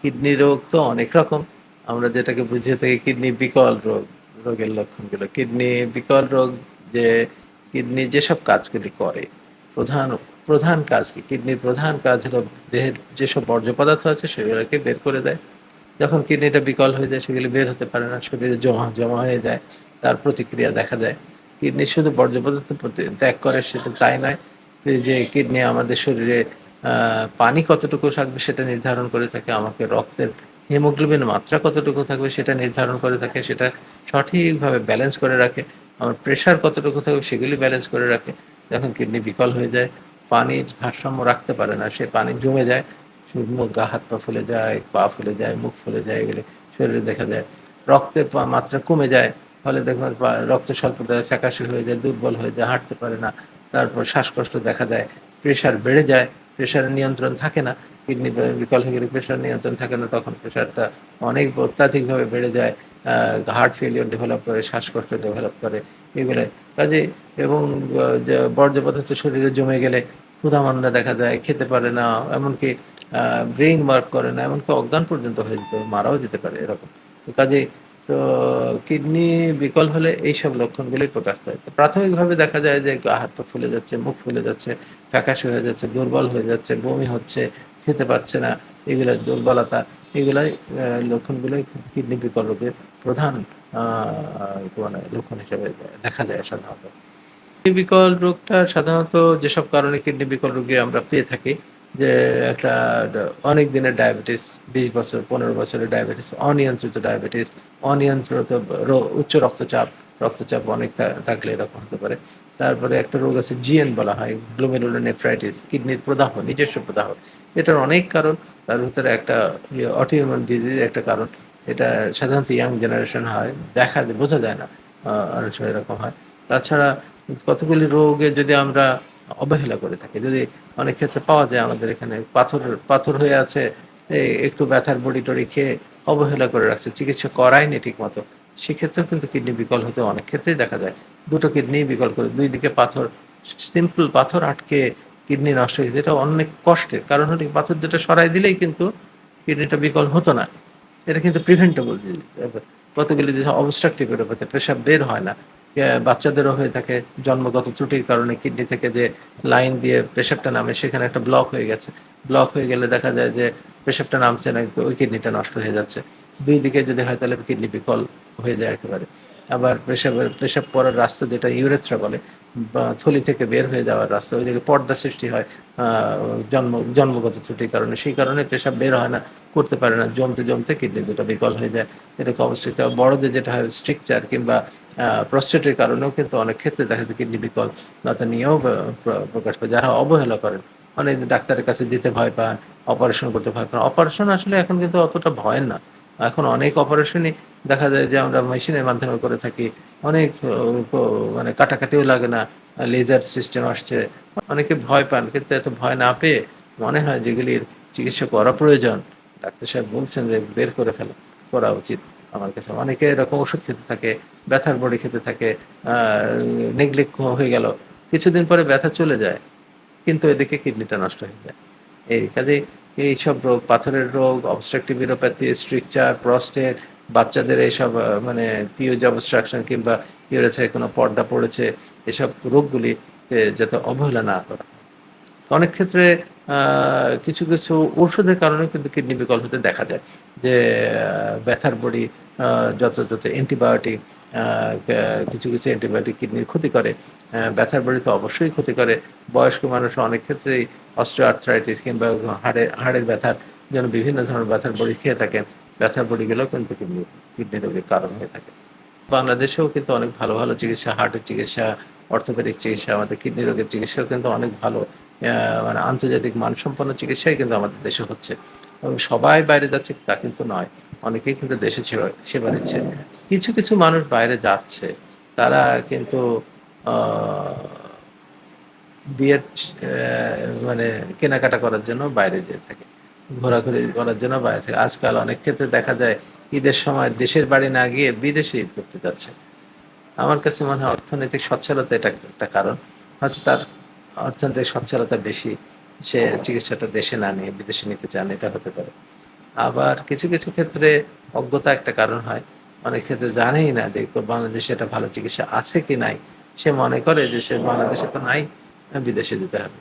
Kidney রোগ তো অনেক রকম। আমরা যেটাকে বুঝিয়ে থাকি কিডনি বিকল রোগ, রোগের লক্ষণগুলো। কিডনি বিকল রোগ যে কিডনি যেসব কাজগুলি করে, প্রধান প্রধান কাজ কি? কিডনির প্রধান কাজ হলো দেহের যেসব বর্জ্য পদার্থ আছে সেগুলোকে বের করে দেয়। যখন কিডনিটা বিকল হয়ে যায়, সেগুলি বের হতে পারে না, শরীরে জমা জমা হয়ে যায়, তার প্রতিক্রিয়া দেখা দেয়। কিডনি শুধু বর্জ্য পদার্থ ত্যাগ করে সেটা তাই নয়, যে কিডনি আমাদের শরীরে পানি কতটুকু থাকবে সেটা নির্ধারণ করে থাকে, আমাকে রক্তের হিমোগ্লোবিন মাত্রা কতটুকু থাকবে সেটা নির্ধারণ করে থাকে, সেটা সঠিকভাবে ব্যালেন্স করে রাখে, আমার প্রেশার কতটুকু থাকবে সেগুলি ব্যালেন্স করে রাখে, যখন কিডনি বিকল হয়ে যায়, পানির ভারসাম্য রাখতে পারে না, সে পানি জমে যায় মুখ গা, হাত পা ফুলে যায়, পা ফুলে যায়, মুখ ফুলে যায়, এগুলি শরীরে দেখা যায়, রক্তের মাত্রা কমে যায়, ফলে দেখবেন রক্ত স্বল্পতা ফ্যাকাশে হয়ে যায়, দুর্বল হয়ে যায়, হাঁটতে পারে না, তারপর শ্বাসকষ্ট দেখা দেয় প্রেশার বেড়ে যায় প্রেশারের নিয়ন্ত্রণ থাকে না। কিডনি বিকল হয়ে গেলে প্রেশার নিয়ন্ত্রণ থাকে না, তখন প্রেশারটা অনেক অত্যাধিকভাবে বেড়ে যায় হার্ট ফেলিওর ডেভেলপ করে, শ্বাসকষ্ট ডেভেলপ করে, এগুলো। কাজে এবং বর্জ্য পদার্থ শরীরে জমে গেলে ক্ষুধামান্দা দেখা যায় খেতে পারে না, এমনকি ব্রেইন ওয়ার্ক করে না, এমনকি অজ্ঞান পর্যন্ত হয়ে যেতে, মারাও যেতে পারে এরকম। তো কাজে তো কিডনি বিকল হলে এইসব লক্ষণগুলি প্রকাশ পায়। তো প্রাথমিকভাবে দেখা যায় যে গা, হাত পা ফুলে যাচ্ছে, মুখ ফুলে যাচ্ছে, ফ্যাকাশে হয়ে যাচ্ছে, দুর্বল হয়ে যাচ্ছে, বমি হচ্ছে, খেতে পারছে না, এগুলো দুর্বলতা, এগুলাই লক্ষণগুলোই কিডনি বিকল রোগের প্রধান মানে লক্ষণ হিসেবে দেখা যায় সাধারণত। কিডনি বিকল রোগটা সাধারণত যেসব কারণে কিডনি বিকল রোগী আমরা পেয়ে থাকি যে একটা অনেক দিনের ডায়াবেটিস বিশ বছর, পনেরো বছরের ডায়াবেটিস অনিয়ন্ত্রিত ডায়াবেটিস অনিয়ন্ত্রিত উচ্চ রক্তচাপ রক্তচাপ অনেক থাকলে এরকম হতে পারে। তারপরে একটা রোগ আছে জিএন বলা হয় গ্লোমেরুলার নেফ্রাইটিস কিডনির প্রদাহ, নিজস্ব প্রদাহ। এটার অনেক কারণ, তার ভিতরে একটা অটিউমান ডিজিজ একটা কারণ। এটা সাধারণত ইয়াং জেনারেশন হয়, দেখা বোঝা যায় না অনেক সময় এরকম হয়। তাছাড়া কতগুলি রোগে যদি আমরা অবহেলা করে থাকে। যদি অনেক ক্ষেত্রে পাওয়া যায় আমাদের এখানে পাথর পাথর হয়ে আছে একটু ব্যথার বড়ি টড়ি খেয়ে অবহেলা করে রাখছে, চিকিৎসা করায়নি ঠিক মতো সেক্ষেত্রেও কিন্তু কিডনি বিকল হতে অনেক ক্ষেত্রেই দেখা যায়। দুটো কিডনি বিকল করে, দুই দিকে পাথর, সিম্পল পাথর আটকে কিডনি নষ্ট হয়েছে এটা অনেক কষ্টের। কারণ হলো পাথর দুটো সরাই দিলেই কিন্তু কিডনিটা বিকল হতো না। এটা কিন্তু প্রিভেন্টেবল কতগুলি যে অবস্ট্রাকটিভ এরোপ্যাথি পেশাব বের হয় না। বাচ্চাদেরও হয়ে থাকে জন্মগত ত্রুটির কারণে কিডনি থেকে যে লাইন দিয়ে প্রেশারটা নামে, সেখানে একটা ব্লক হয়ে গেছে। ব্লক হয়ে গেলে দেখা যায় যে প্রেশারটা নামছে না, ওই কিডনিটা নষ্ট হয়ে যাচ্ছে। দুই দিকে যদি হয় তাহলে কিডনি বিকল হয়ে যায় একেবারে। আবার প্রেশাবের প্রেশাব পড়ার রাস্তা যেটা ইউরেথ্রা বলে থলি থেকে বের হয়ে যাওয়ার রাস্তা, ওই জায়গায় পর্দা সৃষ্টি হয় জন্ম, জন্মগত ত্রুটির কারণে। সেই কারণে পেশাব বের হয় না। করতে পারে না, জমতে জমতে কিডনি দুটো বিকল হয়ে যায়। এরকম অবস্থিত বড়দের যেটা হয় স্ট্রিকচার কিংবা প্রস্টেটের কারণেও কিন্তু অনেক ক্ষেত্রে দেখা যায় কিডনি বিকল। লতা নিয়েও প্রকাশ পায়। যারা অবহেলা করেন, অনেক ডাক্তারের কাছে যেতে ভয় পান অপারেশন করতে ভয় পান। অপারেশন আসলে এখন কিন্তু অতটা ভয় না। এখন অনেক অপারেশনই দেখা যায় যে আমরা মেশিনের মাধ্যমে করে থাকি। অনেক মানে কাটাকাটিও লাগে না। লেজার সিস্টেম আসছে। অনেকে ভয় পান, কিন্তু এত ভয় না পেয়ে মনে হয় যেগুলির চিকিৎসা করা প্রয়োজন। ডাক্তার সাহেব বলছেন যে বের করে ফেলা, করা উচিত। আমার কাছে অনেকে এরকম ওষুধ খেতে থাকে, ব্যথার বড়ি খেতে থাকে নেগলেক্ট হয়ে গেল। কিছুদিন পরে ব্যথা চলে যায়, কিন্তু এদিকে কিডনিটা নষ্ট হয়ে যায়। এই কাজেই এইসব রোগ, পাথরের রোগ অবস্ট্রাকটিভ ইউরোপ্যাথি স্ট্রিকচার প্রস্টেট বাচ্চাদের এইসব মানে পিওজ অবস্ট্রাকশন কিংবা ইউরেথ্রায় কোনো পর্দা পড়েছে, এসব রোগগুলি যাতে অবহেলা না করা অনেক ক্ষেত্রে কিছু কিছু ওষুধের কারণে কিন্তু কিডনি বিকল হতে দেখা যায় যে ব্যথার বড়ি যত যত অ্যান্টিবায়োটিক কিছু কিছু অ্যান্টিবায়োটিক কিডনির ক্ষতি করে ব্যথার বড়ি তো অবশ্যই ক্ষতি করে। বয়স্ক মানুষ অনেক ক্ষেত্রেই অস্ট্রো আর্থ্রাইটিস কিংবা হাড়ের হাড়ের ব্যথার জন্য বিভিন্ন ধরনের ব্যথার বড়ি খেয়ে থাকেন। ব্যথার বড়িগুলোও কিন্তু কিডনি কিডনি রোগের কারণ হয়ে থাকে। বাংলাদেশেও কিন্তু অনেক ভালো ভালো চিকিৎসা, হার্টের চিকিৎসা, অর্থোপেডিক চিকিৎসা, আমাদের কিডনি রোগের চিকিৎসাও কিন্তু অনেক ভালো। মানে আন্তর্জাতিক মানসম্পন্ন চিকিৎসাই কিন্তু আমাদের দেশে হচ্ছে। এবং সবাই বাইরে যাচ্ছে, তা কিন্তু নয়। অনেকেই কিন্তু দেশে সেবা নিচ্ছে। কিছু কিছু মানুষ বাইরে যাচ্ছে। তারা কিন্তু বিয়ের মানে কেনাকাটা করার জন্য বাইরে যেয়ে থাকে। ঘোরাঘুরি করার জন্য বাইরে থাকে। আজকাল অনেক ক্ষেত্রে দেখা যায়, ঈদের সময় দেশের বাড়ি না গিয়ে বিদেশে ঈদ করতে যাচ্ছে। আমার কাছে মনে হয় অর্থনৈতিক সচ্ছলতা এটা একটা কারণ। হয়তো তার অর্থনৈতিক সচ্ছলতা বেশি, সে চিকিৎসাটা দেশে না নিয়ে, বিদেশে নিতে চান, এটা হতে পারে। আবার কিছু কিছু ক্ষেত্রে অজ্ঞতা একটা কারণ হয়। অনেক ক্ষেত্রে জানেই না যে বাংলাদেশে এটা ভালো চিকিৎসা আছে কি নাই। সে মনে করে যে সে বাংলাদেশে তো নাই, বিদেশে যেতে হবে।